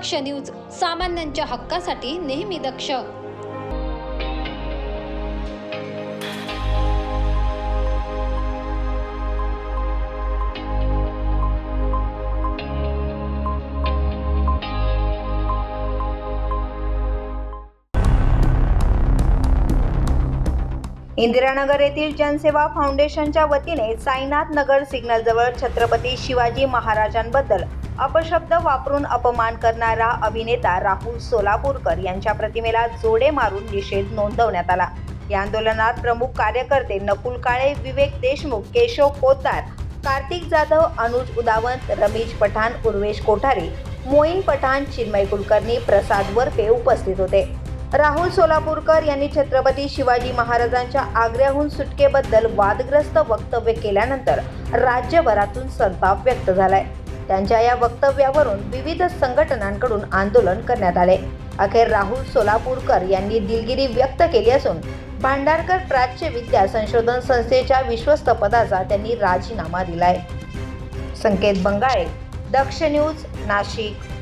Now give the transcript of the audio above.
दक्ष news सामान्यांच्या हक्कासाठी नेहमी दक्ष. इंदिरानगर येथील जनसेवा फाउंडेशनच्या वतीने साईनाथ नगर सिग्नल जवळ छत्रपती शिवाजी महाराजांबद्दल अपशब्द वापरून अपमान करणारा अभिनेता राहुल सोलापूरकर यांच्या प्रतिमेला जोडे मारून निषेध नोंदवण्यात आला. या आंदोलनात प्रमुख कार्यकर्ते नकुल काळे विवेक देशमुख केशव पोतदार कार्तिक जाधव अनुज उदावंत रमेश पठाण उर्वेश कोठारे मोईन पठाण चिन्मय कुलकर्णी प्रसाद वरपे उपस्थित होते. राहुल सोलापूरकर यांनी छत्रपती शिवाजी महाराजांच्या आग्र्याहून सुटकेबद्दल वादग्रस्त वक्तव्य केल्यानंतर राज्यभरातून संताप व्यक्त झालाय. त्यांच्या या वक्तव्यावरून विविध संघटनांकडून आंदोलन करण्यात आले. अखेर राहुल सोलापूरकर यांनी दिलगिरी व्यक्त केली असून भांडारकर प्राच्य विद्या संशोधन संस्थेच्या विश्वस्त पदाचा त्यांनी राजीनामा दिलाय. संकेत बंगाळे दक्ष न्यूज नाशिक.